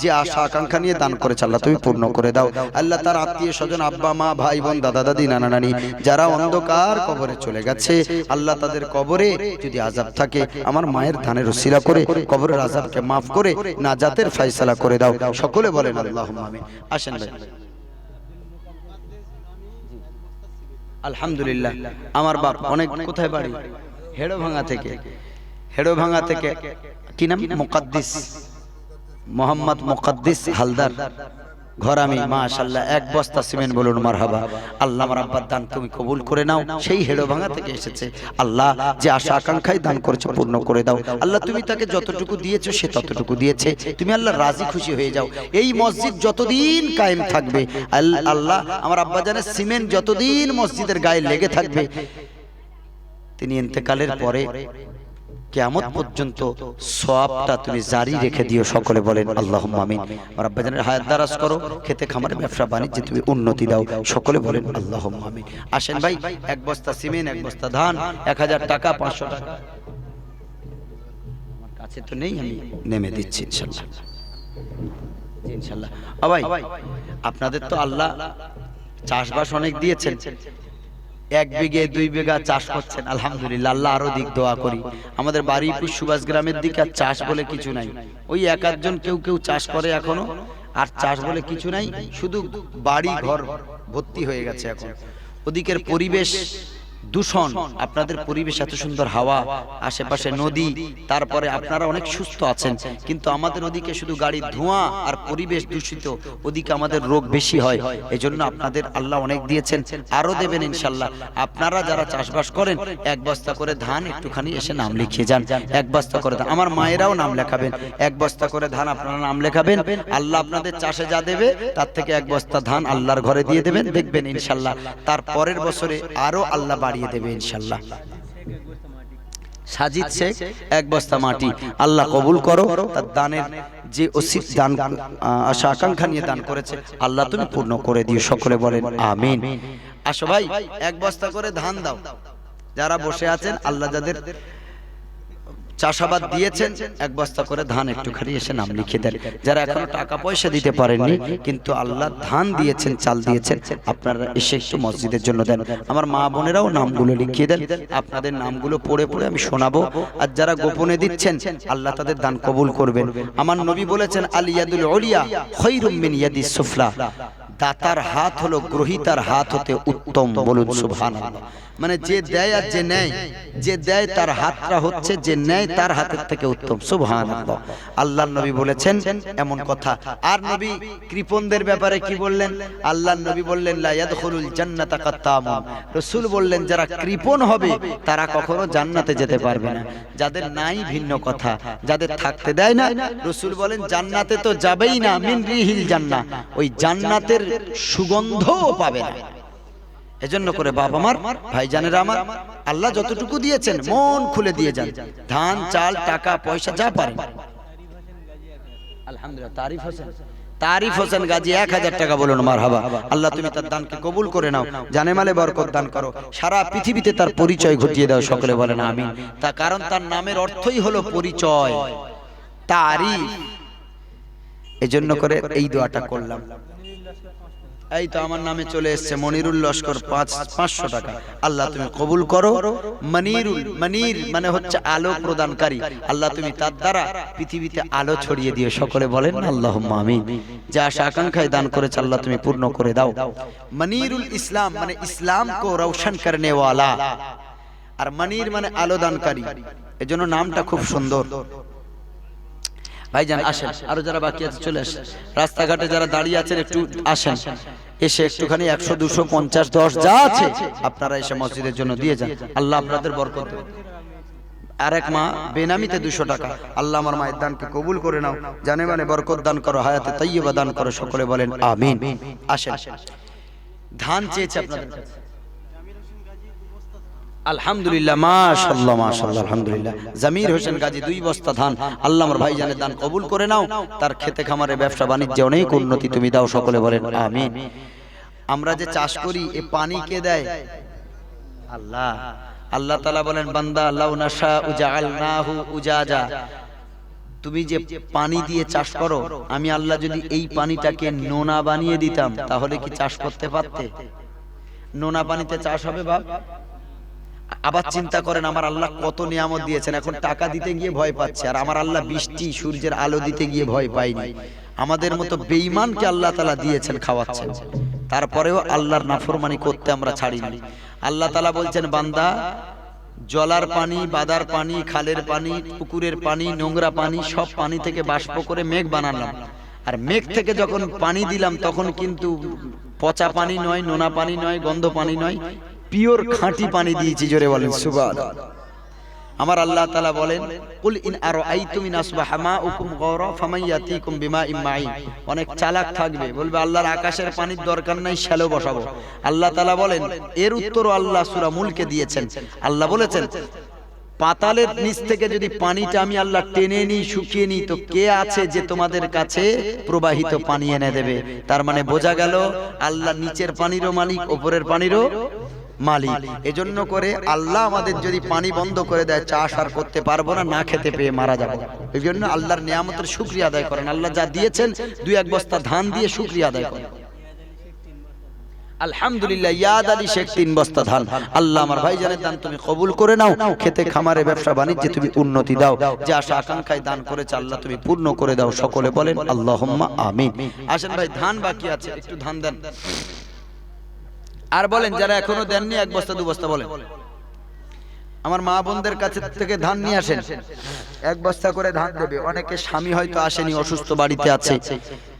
যে আশা, আকাঙ্ক্ষা নিয়ে দান করেছে আল্লাহ, তুমি পূর্ণ করে দাও। আল্লাহ তার আত্মীয় স্বজন, আব্বা, মা, ভাই, বোন, দাদা, দাদি, নানা, নানি, যারা অন্ধকার কবরে চলে গেছে, আল্লাহ তাদের কবরে যদি আজাব থাকে, আমার মায়ের ধানের উসিলা করে, কবরের আজাবকে মাফ করে, নাজাতের ফয়সালা করে দাও। সকলে বলেন আল্লাহ আসেন ভাই। আলহামদুলিল্লাহ, আমার বাপ অনেক কোথায় বাড়ি? হেড়ো ভাঙা থেকে। হেড়ো ভাঙা থেকে কি নাম? মুকাদ্দিস। মোহাম্মদ মুকাদ্দিস হালদার। ঘর আমি মাশাল্লাহ এক বস্তা সিমেন্ট বলুন, মারহাবা। আল্লাহ আমার দান তুমি কবুল করে নাও। সেই হেড়ো ভাঙা থেকে এসেছে। আল্লাহ যে আশা আকাঙ্ক্ষায় দান করেছে, পূর্ণ করে দাও। আল্লাহ তুমি তাকে যতটুকু দিয়েছ, সে ততটুকু দিয়েছে। তুমি আল্লাহ রাজি খুশি হয়ে যাও। এই মসজিদ যতদিন কায়েম থাকবে আল্লাহ আমার আব্বা জানের সিমেন্ট যতদিন মসজিদের গায়ে লেগে থাকবে, তিনি ইন্তেকালের পরে কেয়ামত পর্যন্ত সবটা তুমি জারি রেখে দিও সকলে বলেন আল্লাহ আমিন। আর আব্বাজানের হায়াত দারাজ করো খেতে খামারে ব্যবসা বাণিজ্যে তুমি উন্নতি দাও। সকলে বলেন আল্লাহ আমিন। আসেন ভাই এক বস্তা সিমেন্ট এক বস্তা ধান এক হাজার টাকা পাঁচশো টাকা। আমার কাছে তো নেই আমি নেমে দিচ্ছি ইনশাল্লাহ। ইনশাল্লাহ। ভাই আপনাদের তো আল্লাহ চাষবাস অনেক দিয়েছেন। এক বিঘে দুই বিঘা চাষ করছেন। আলহামদুলিল্লাহ আল্লাহ আরও দিক দোয়া করি। আমাদের বাড়িপুর সুভাষ গ্রামের দিকে আর চাষ বলে কিছু নাই। ওই এক আধজন কেউ কেউ চাষ করে এখনও আর চাষ বলে কিছু নাই শুধু বাড়ি ঘর ভর্তি হয়ে গেছে এখন। ওদিকের পরিবেশ দূষণ, আপনাদের পরিবেশ এত সুন্দর হাওয়া, আশেপাশে নদী, তারপরে আপনারা অনেক সুস্থ আছেন, কিন্তু আমাদের ওদিকে শুধু গাড়ির ধোঁয়া আর পরিবেশ দূষিত, ওদিকে আমাদের রোগ বেশি হয়, এজন্য আপনাদের আল্লাহ অনেক দিয়েছেন আরও দেবেন ইনশাল্লাহ। আপনারা যারা চাষবাস করেন, এক বস্তা করে ধান একটুখানি এসে নাম লিখিয়ে যান, এক বস্তা করে আমার মায়েরাও নাম লেখাবেন, এক বস্তা করে ধান আপনারা নাম লেখাবেন, আল্লাহ আপনাদের চাষে যা দেবে, তার থেকে এক বস্তা ধান আল্লাহর ঘরে দিয়ে দেবেন, দেখবেন ইনশাল্লাহ। তার পরের বছরে আরও আল্লাহ বাড়িয়ে দেবে ইনশাল্লাহ। সাজিদ শেখ এক বস্তা মাটি। আল্লাহ কবুল করো। তার দানের যে অসিত দান আশা আকাঙ্ক্ষা নিয়ে দান করেছে। আল্লাহ তুমি পূর্ণ করে দিও। সকলে বলেন আমিন। আসো ভাই এক বস্তা করে ধান দাও। যারা বসে আছেন আল্লাহ যাদের চাষাবাদ দিয়েছেন। এক বস্তা করে ধান একটুখানি এসে নাম লিখে দেন। যারা এখনও টাকা পয়সা দিতে পারেননি, কিন্তু আল্লাহ ধান দিয়েছেন, চাল দিয়েছেন, আপনারা এসে একটু মসজিদের জন্য দেন। আমার মা বোনেরাও নামগুলো লিখিয়ে দেন। আপনাদের নামগুলো পড়ে পড়ে আমি শোনাবো। আর যারা গোপনে দিচ্ছেন, আল্লাহ তাদের দান কবুল করবেন। আমার নবী বলেছেন আলিয়াদুল ওলিয়া খৈরুম মিন ইয়াদিস সুফলা। দাতার হাত হলো গ্রহিতার হাত হতে উত্তম বলুন সুবহানাল্লাহ। মানে যে দেয় আর যে নেয়, যে দেয় তার হাতটা হচ্ছে, যে নেয় তার হাতের থেকে উত্তম, সুবহানাল্লাহ। আল্লাহর নবী বলেছেন এমন কথা। আর নবী কৃপণদের ব্যাপারে কি বললেন? আল্লাহর নবী বললেন, লা ইয়াদখুলুল জান্নাতা কাত্তামুন। রাসূল বললেন, যারা কৃপণ হবে, তারা কখনো জান্নাতে যেতে পারবে না। যাদের নাই ভিন্ন কথা, যাদের থাকতে দেয় না, রাসূল বলেন, জান্নাতে তো যাবেই না, মিন রিহিল জান্নাহ। ওই জান্নাতের এজন্য করে বাবা আমার, ভাইজানেরা আমার, আল্লাহ যতটুকু দিয়েছেন, মন খুলে দিয়ে যান। ধান, চাল, টাকা, পয়সা, যা পারেন। আলহামদুলিল্লাহ, তারিফ হোসেন। তারিফ হোসেন গাজী, এক হাজার টাকা বলুন মার হাবা আল্লাহ তুমি তার দানকে কবুল করে নাও। জানে মালে বরকত দান করো। সারা পৃথিবীতে তার পরিচয় ঘটিয়ে দাও, সকলে বলেন আমি তা কারণ তার নামের অর্থই হলো পরিচয়। তারিফ। এজন্য করে এই দোয়াটা করলাম। এই তো আমার নামে চলে এসছে মনিরুল লস্কর পাঁচ, পাঁচশো টাকা। আল্লাহ তুমি কবুল করো। মনিরুল, মনির মানে হচ্ছে আলো প্রদানকারী। আল্লাহ তুমি তার দ্বারা পৃথিবীতে আলো ছড়িয়ে সকলে বলেন আল্লাহ আশা আকাঙ্ক্ষায় দান করেছে আল্লাহ তুমি পূর্ণ করে দাও। মনিরুল ইসলাম মানে ইসলাম কো রৌশন করনে ওয়ালা আর মনির মানে আলো দানকারী। এজন্য নামটা খুব সুন্দর। ভাইজান আসেন আরও যারা বাকি আছে চলে আসেন। রাস্তাঘাটে যারা দাঁড়িয়ে আছেন একটু আসেন। এসে একটুখানি একশো দুশো পঞ্চাশ দশ যা আছে আপনারা এসে মসজিদের জন্য দিয়ে যান। আল্লাহ আপনাদের বরকত। আর এক মা বেনামিতে দুশো টাকা। আল্লাহ আমার মায়ের দানকে কবুল করে নাও। জানে মানে বরকত দান করো হায়াতে তাইয়্যিবা দান করো সকলে বলেন আমিন। আসেন। ধান চেয়েছে আপনাদের কাছে। আল্লাহ তুমি বলেন যে পানি বান্দা তুমি যে পানি দিয়ে চাষ করো, আমি আল্লাহ যদি এই পানিটাকে নোনা বানিয়ে দিতাম, তাহলে কি চাষ করতে পারতে? নোনা পানিতে চাষ হবে বাপ? আবার চিন্তা করেন আমার আল্লাহ কত নিয়ামত দিয়েছেন এখন টাকা দিতে গিয়ে ভয় পাচ্ছে আর আমার আল্লাহ বৃষ্টি সূর্যের আলো দিতে গিয়ে ভয় পাইনি আমাদের মতো বেঈমানকে আল্লাহ তালা দিয়েছেন খাওয়াচ্ছেন। তারপরেও আল্লাহর নাফরমানি করতে আমরা ছাড়িনি। আল্লাহ তালা বলছেন বান্দা জলার পানি বাদার পানি খালের পানি পুকুরের পানি নোংরা পানি সব পানি থেকে বাষ্প করে মেঘ বানালাম। আর মেঘ থেকে যখন পানি দিলাম তখন কিন্তু পচা পানি নয় নোনা পানি নয় গন্ধ পানি নয় পিওর খাঁটি পানি দিয়েছি জোরে বলেন সুবাদ আমার আল্লাহ তাআলা বলেন কুল ইন আরাইতুম ইন আসবাহা মাউকুম গাওরা ফামাইয়াতিকুম বিমাইম মাইন। অনেক চালাক থাকবে বলবে আল্লাহর আকাশের পানির দরকার নাই শ্যালো বসাবো। আল্লাহ তাআলা বলেন এর উত্তরও আল্লাহ সূরা মুলকে দিয়েছেন। আল্লাহ বলেছেন পাতালের নিচ থেকে যদি পানিটা আমি আল্লাহ টেনে নিই শুকিয়ে নিই তো কে আছে যে তোমাদের কাছে প্রবাহিত পানি এনে দেবে? তার মানে বোঝা গেল আল্লাহ নিচের পানিরও মালিক ওপরের পানিরও মালিক। এজন্য করে আল্লাহ আমাদের যদি পানি বন্ধ করে দেয় চাষ আর করতে পারব না না খেতে পেয়ে মারা যাব। এই জন্য আল্লাহর নিয়ামতের শুক্রিয়া আদায় করেন। আল্লাহ যা দিয়েছেন দুই এক বস্তা ধান দিয়ে শুক্রিয়া আদায় করেন। আলহামদুলিল্লাহ ইয়াদ আলী শেখ তিন বস্তা ধান। আল্লাহ আমার ভাই জানের দান তুমি কবুল করে নাও। খেতে খামারে ব্যবসা বাণিজ্যে তুমি উন্নতি দাও। যে আশা আকাঙ্ক্ষায় দান করেছে আল্লাহ তুমি পূর্ণ করে দাও। সকলে বলেন আল্লাহুম্মা আমিন। আসেন ভাই ধান বাকি আছে। একটু ধান দেন। আর বলেন যারা এখনও দেননি এক বস্তা দু বস্তা বলেন। আমার মা বোনদের কাছে থেকে ধান নিয়ে আসেন। এক বস্তা করে ধান দেবে। অনেকে স্বামী হয়তো আসেনি অসুস্থ বাড়িতে আছে।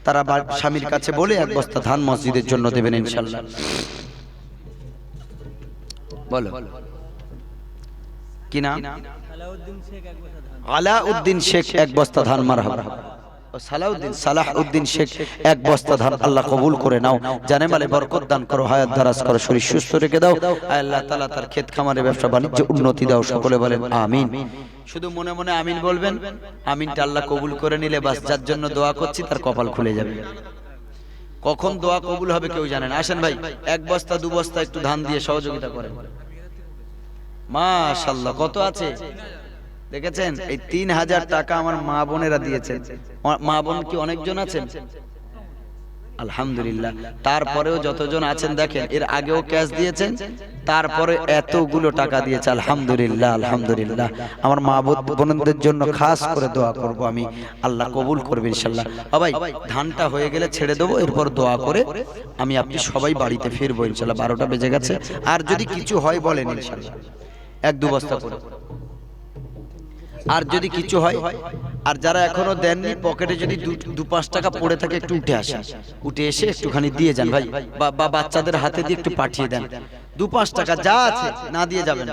তারা স্বামীর কাছে বলে এক বস্তা ধান মসজিদের জন্য দেবেন ইনশাল্লাহ। বলো। কি নাম? আলাউদ্দিন শেখ এক বস্তা ধান। মারহাবা। ও সালাউদ্দিন সালাহ উদ্দিন শেখ এক বস্তা ধান আল্লাহ কবুল করে নাও। জানে মালে বরকত দান করো হায়াত দারাজ করো শরীর সুস্থ রেখে দাও। আল্লাহ তাআলা তার ক্ষেত খামারে ব্যবসা বাণিজ্য উন্নতি দাও সকলে বলেন আমিন। শুধু মনে মনে আমিন বলবেন আমিনটা আল্লাহ কবুল করে নিলে বাস যার জন্য দোয়া করছি তার কপাল খুলে যাবে। কখন দোয়া কবুল হবে কেউ জানেন আসেন ভাই এক বস্তা দু বস্তা একটু ধান দিয়ে সহযোগিতা করেন। মাশাল্লাহ কত আছে? দেখেছেন? এই তিন হাজার টাকা আমার মা বোনেরা দিয়েছেন। মা- বোন কি অনেকজন আছেন? আলহামদুলিল্লাহ। তারপরেও যতজন আছেন দেখেন এর আগেও ক্যাশ দিয়েছেন তারপরে এতগুলো টাকা দিয়েছে। আলহামদুলিল্লাহ আলহামদুলিল্লাহ। আমার মা বোনদের জন্য খাস করে দোয়া করব আমি। আল্লাহ কবুল করবে ইনশাল্লাহ ভাই ধানটা হয়ে গেলে ছেড়ে দেবো এরপর দোয়া করে আমি আপনি সবাই বাড়িতে ফিরবো ইনশাল্লাহ বারোটা বেজে গেছে। আর যদি কিছু হয় বলেন ইনশাল্লাহ এক দু বস্তা করে। আর যদি কিছু হয়, আর যারা এখনও দেননি পকেটে যদি দু- পাঁচ টাকা পড়ে থাকে, একটু উঠে আসেন। উঠে এসে একটুখানি দিয়ে যান ভাই, বা- বাচ্চাদের হাতে দিয়ে একটু পাঠিয়ে দেন। দু পাঁচ টাকা যা আছে, না দিয়ে যাবেন।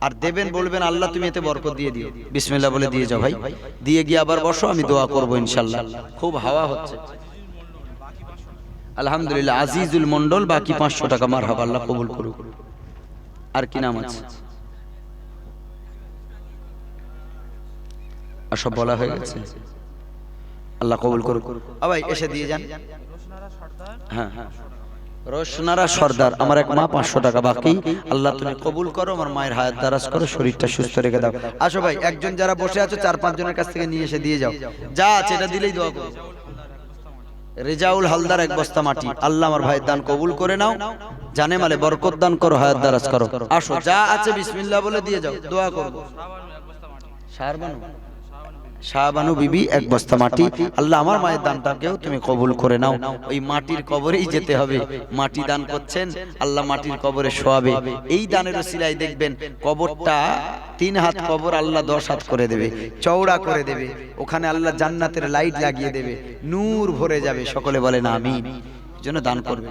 আর দেবেন, বলবেন, আল্লাহ, তুমি এতে বরকত দিয়ে দিও। বিসমিল্লাহ বলে দিয়ে যাও ভাই। দিয়ে গিয়ে আবার বসো, আমি দোয়া করব ইনশাল্লাহ খুব হাওয়া হচ্ছে। আলহামদুলিল্লাহ, আজিজুল মন্ডল বাকি পাঁচশো টাকা মার হাব আল্লাহ কবুল করুক। আর কি নাম আছে? আর সব বলা হয়ে গেছে। আল্লাহ কবুল করুক। আবাই এসে দিয়ে যান। হ্যাঁ হ্যাঁ। রোশনারা সর্দার আমার এক মা পাঁচশো টাকা বাকি। আল্লাহ তুমি কবুল করো আমার মায়ের হায়াত দারাজ করো শরীরটা সুস্থ রেখে দাও। আসো ভাই একজন যারা বসে আছো চার পাঁচ জনের কাছ থেকে নিয়ে এসে দিয়ে যাও। যা আছে এটা দিলেই দোয়া করো। রেজাউল হালদার এক বস্তা মাটি। আল্লাহ আমার ভাই দান কবুল করে নাও। জানে মালে বরকত দান করো হায়াত দারাজ করো। আসো যা আছে বিসমিল্লাহ বলে দিয়ে যাও। দোয়া করব শাহবানু শাহবানু বিবি এক বস্তা মাটি। আল্লাহ আমার মায়ের দানটাকেও তুমি কবুল করে নাও। ওই মাটির কবরেই যেতে হবে। মাটি দান করছেন, আল্লাহ মাটির কবরে শোয়াবে। এই দানের সিলাই দেখবেন কবরটা তিন হাত কবর আল্লাহ দশ হাত করে দেবে, চওড়া করে দেবে। ওখানে আল্লাহ জান্নাতের লাইট লাগিয়ে দেবে। নূর ভরে যাবে। সকলে বলেন আমি জন্য দান করবে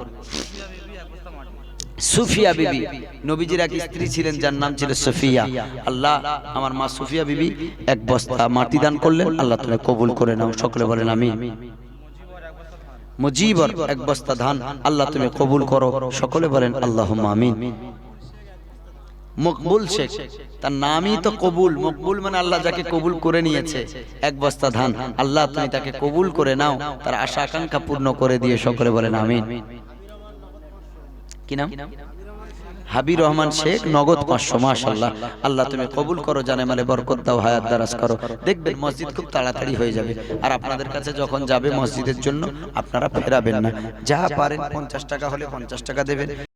সুফিয়া বিবি। নবীজির এক স্ত্রী ছিলেন যার নাম ছিল সুফিয়া। আল্লাহ আমার মা সুফিয়া বিবি এক বস্তা মাটি দান করলেন আল্লাহ তুমি কবুল করে নাও। সকলে বলেন আমি মুজিবর এক বস্তা ধান আল্লাহ তুমি কবুল করো। সকলে বলেন আল্লাহ আমিন। মকবুল শেখ তার নামই তো কবুল। মকবুল মানে আল্লাহ যাকে কবুল করে নিয়েছে। এক বস্তা ধান আল্লাহ তুমি তাকে কবুল করে নাও। তার আশা আকাঙ্ক্ষা পূর্ণ করে দিয়ে সকলে বলেন আমিন। কি নাম? হাবির রহমান শেখ নগদ পাঁচশো মাশাল্লাহ আল্লাহ তুমি কবুল করো জানে মালে বরকত দাও হায়াত দারাজ করো। দেখবেন মসজিদ খুব তাড়াতাড়ি হয়ে যাবে। আর আপনাদের কাছে যখন যাবে মসজিদের জন্য আপনারা ফেরাবেন না। যা পারেন পঞ্চাশ টাকা হলে পঞ্চাশ টাকা দেবেন।